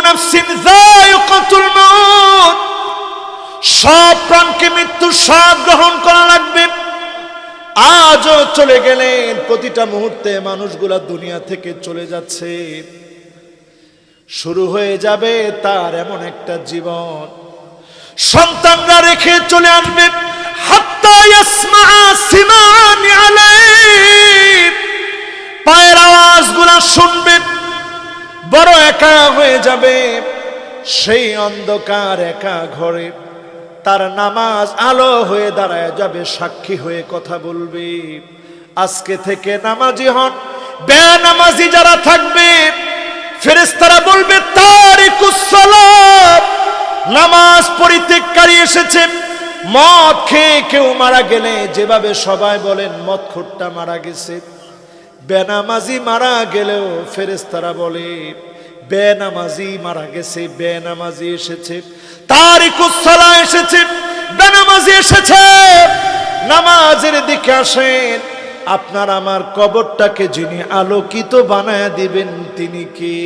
নাফসিন যায়িকাতুল মাউত। সব প্রাণকে মৃত্যুর স্বাদ গ্রহণ করা লাগবে। আজও চলে গেলেন প্রতিটা মুহূর্তে মানুষগুলা দুনিয়া থেকে চলে যাচ্ছে। শুরু হয়ে যাবে তার এমন একটা জীবন। সন্তানরা রেখে চলে আসবে। হাত্তা ইয়াসমা সিমানি আলাইহি আওয়াজগুলা একা হয়ে যাবে। সেই অন্ধকার একা ঘরে তার নামাজ আলো হয়ে দাঁড়ায় যাবে, সাক্ষী হয়ে কথা বলবে। আজকে থেকে নামাজি হন, বেনামাজি যারা থাকবে, ফেরেশতারা বলবে তারিকুসসালাত নামাজ পরিত্যাগকারী এসেছে, মদ খেয়ে কেউ মারা গেলে, যেভাবে সবাই বলেন মদ খোরটা মারা গেছে। বেনামাজি মারা গেলেও ফেরেস্তারা বলে, বেনামাজি মারা গেছে, বেনামাজি এসেছে তার কুসলা এসেছে, বেনামাজি এসেছে, নামাজের দিকে আসেন। আপনার আমার কবরটাকে যিনি আলোকিত বানায় দিবেন, তিনি কি?